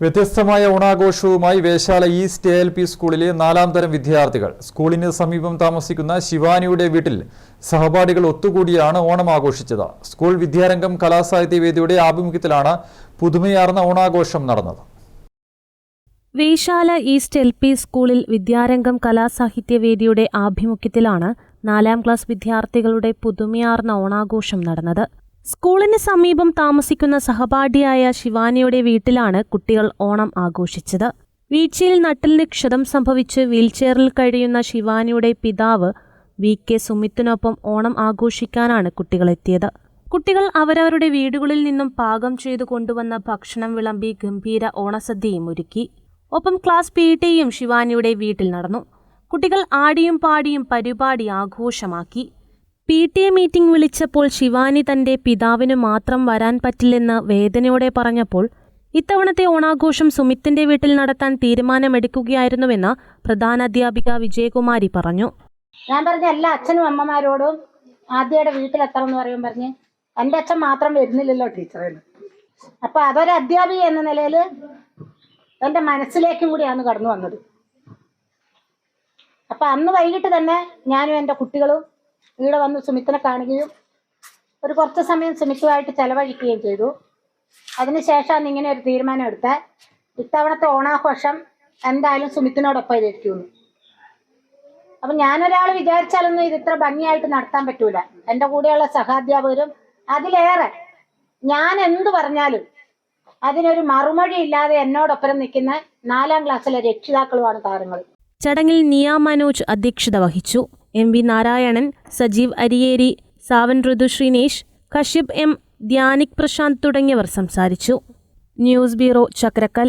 വ്യത്യസ്തമായ ഓണാഘോഷവുമായി Veshala east A L P സ്കൂളിലെ നാലാം തരം വിദ്യാർത്ഥികൾ. സ്കൂളിന് സമീപം താമസിക്കുന്ന ശിവാനിയുടെ വീട്ടിൽ സഹപാഠികൾ ഒത്തുകൂടിയാണ് ഓണം ആഘോഷിച്ചത്. സ്കൂൾ വിദ്യാരംഗം കലാസാഹിത്യ വേദിയുടെ ആഭിമുഖ്യത്തിലാണ് പുതുമയാർന്ന ഓണാഘോഷം നടന്നത്. വേശാല ഈസ്റ്റ് എൽ പി സ്കൂളിൽ വിദ്യാരംഗം കലാസാഹിത്യവേദിയുടെ ആഭിമുഖ്യത്തിലാണ് നാലാം ക്ലാസ് വിദ്യാർത്ഥികളുടെ പുതുമയാർന്ന ഓണാഘോഷം നടന്നത്. സ്കൂളിന് സമീപം താമസിക്കുന്ന സഹപാഠിയായ ശിവാനിയുടെ വീട്ടിലാണ് കുട്ടികൾ ഓണം ആഘോഷിച്ചത്. വീഴ്ചയിൽ നട്ടിലിന് ക്ഷതം സംഭവിച്ച് വീൽചെയറിൽ കഴിയുന്ന ശിവാനിയുടെ പിതാവ് വി. കെ. സുമിത്തിനൊപ്പം ഓണം ആഘോഷിക്കാനാണ് കുട്ടികളെത്തിയത്. കുട്ടികൾ അവരവരുടെ വീടുകളിൽ നിന്നും പാകം ചെയ്തു കൊണ്ടുവന്ന ഭക്ഷണം വിളമ്പി ഗംഭീര ഓണസദ്യയും ഒരുക്കി. ഒപ്പം ക്ലാസ് പി ടിയും ശിവാനിയുടെ വീട്ടിൽ നടന്നു. കുട്ടികൾ ആടിയും പാടിയും പരിപാടി ആഘോഷമാക്കി. പി ടി എ മീറ്റിംഗ് വിളിച്ചപ്പോൾ ശിവാനി തന്റെ പിതാവിന് മാത്രം വരാൻ പറ്റില്ലെന്ന് വേദനയോടെ പറഞ്ഞപ്പോൾ ഇത്തവണത്തെ ഓണാഘോഷം സുമിത്തിന്റെ വീട്ടിൽ നടത്താൻ തീരുമാനമെടുക്കുകയായിരുന്നുവെന്ന് പ്രധാനാധ്യാപിക വിജയകുമാരി പറഞ്ഞു. ഞാൻ പറഞ്ഞ എല്ലാ അച്ഛനും അമ്മമാരോടും ആദ്യയുടെ വീട്ടിലെത്തണം എന്ന് പറയുമ്പോൾ പറഞ്ഞ് എന്റെ അച്ഛൻ മാത്രം വരുന്നില്ലല്ലോ ടീച്ചറേന്ന് അപ്പൊ അതൊരു അധ്യാപിക എന്ന നിലയിൽ എന്റെ മനസ്സിലേക്കും കൂടിയാണ് കടന്നു വന്നത്. അപ്പൊ അന്ന് വൈകിട്ട് തന്നെ ഞാനും എന്റെ കുട്ടികളും ഇവിടെ വന്ന് സുമിത്തിനെ കാണുകയും ഒരു കുറച്ച് സമയം സുമിത്തുമായിട്ട് ചെലവഴിക്കുകയും ചെയ്തു. അതിനുശേഷമാണ് ഇങ്ങനെ ഒരു തീരുമാനം എടുത്തത് ഇത്തവണത്തെ ഓണാഘോഷം എന്തായാലും സുമിത്തിനോടൊപ്പം ഇരിക്കുന്നു. അപ്പൊ ഞാനൊരാൾ വിചാരിച്ചാലൊന്നും ഇത് ഇത്ര ഭംഗിയായിട്ട് നടത്താൻ പറ്റൂല. എന്റെ കൂടെയുള്ള സഹാധ്യാപകരും അതിലേറെ ഞാൻ എന്തു പറഞ്ഞാലും അതിനൊരു മറുമൊഴി ഇല്ലാതെ എന്നോടൊപ്പം നിൽക്കുന്ന നാലാം ക്ലാസ്സിലെ രക്ഷിതാക്കളുമാണ് താരങ്ങൾ ചടങ്ങിൽ നിയ മനോജ് അധ്യക്ഷത വഹിച്ചു. M V Narayanan Sajeev Ariyeri Savan Rithu Sreenesh Kashyap M Dhyanik Prashanth തുടങ്ങിയവർ സംസാരിച്ചു. News bureau Chakkarakkal.